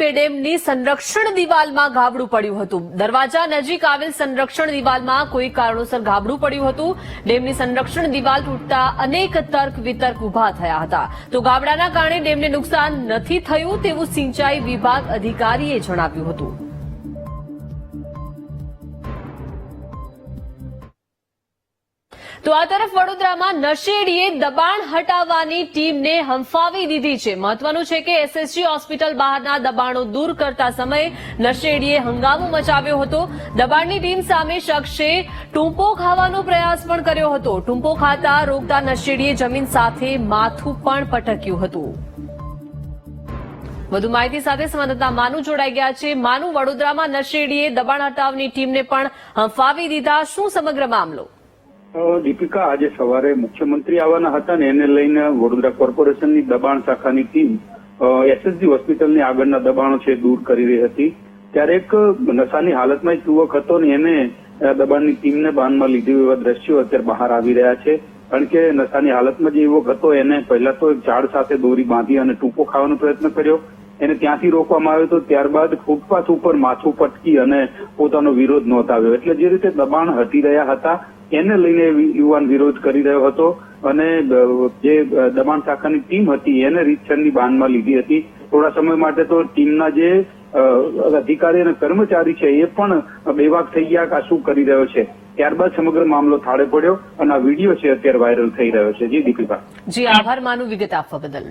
બે ડેમની સંરક્ષણ દિવાલમાં ગાબડું પડ્યું હતું. દરવાજા નજીક આવેલ સંરક્ષણ દિવાલમાં કોઈ કારણોસર ગાબડું પડ્યું હતું. ડેમની સંરક્ષણ દિવાલ તૂટતા અનેક તર્ક વિતર્ક ઊભા થયા હતા. તો ગાબડાના કારણે ડેમને નુકસાન નથી થયું તેવું સિંચાઈ વિભાગ અધિકારીએ જણાવ્યું હતું. તો આ તરફ વડોદરામાં નશેડીએ દબાણ હટાવવાની ટીમને હંફાવી દીધી છે. મહત્વનું છે કે એસએસજી હોસ્પિટલ બહારના દબાણો દૂર કરતા સમયે નશેડીએ હંગામો મચાવ્યો હતો. દબાણની ટીમ સામે શખ્સે ટૂંપો ખાવાનો પ્રયાસ પણ કર્યો હતો. ટૂંપો ખાતા રોકતા નશેડીએ જમીન સાથે માથું પણ પટક્યું હતું. વધુ માહિતી સાથે સંવાદદાતા માનુ જોડાઈ ગયા છે. માનુ, વડોદરામાં નશેડીએ દબાણ હટાવની ટીમને પણ હંફાવી દીધા. શું સમગ્ર મામલો? દીપિકા, આજે સવારે મુખ્યમંત્રી આવવાના હતા ને એને લઈને વડોદરા કોર્પોરેશનની દબાણ શાખાની ટીમ એસએસજી હોસ્પિટલની આગળના દબાણો છે દૂર કરી રહી હતી. ત્યારે એક નશાની હાલતમાં એક યુવક હતો ને એને દબાણની ટીમને બાનમાં લીધી એવા દ્રશ્યો અત્યારે બહાર આવી રહ્યા છે. કારણ કે નશાની હાલતમાં જે યુવક હતો એને પહેલા તો એક ઝાડ સાથે દોરી બાંધી અને ટૂંકો ખાવાનો પ્રયત્ન કર્યો. એને ત્યાંથી રોકવામાં આવ્યો તો ત્યારબાદ ફૂટપાથ ઉપર માથું પટકી અને પોતાનો વિરોધ નોંધાવ્યો. એટલે જે રીતે દબાણ હટી રહ્યા હતા એને લઈને યુવાન વિરોધ કરી રહ્યો હતો અને જે દમણ શાખાની ટીમ હતી એને રીતસરની બાનમાં લીધી હતી. થોડા સમય માટે તો ટીમના જે અધિકારી અને કર્મચારી છે એ પણ બેવાક થઈ ગયા કે શું કરી રહ્યો છે. ત્યારબાદ સમગ્ર મામલો થાળે પડ્યો અને આ વીડિયો છે અત્યારે વાયરલ થઈ રહ્યો છે. જી દીપિકા જી, આભાર માનું વિગત આપવા બદલ.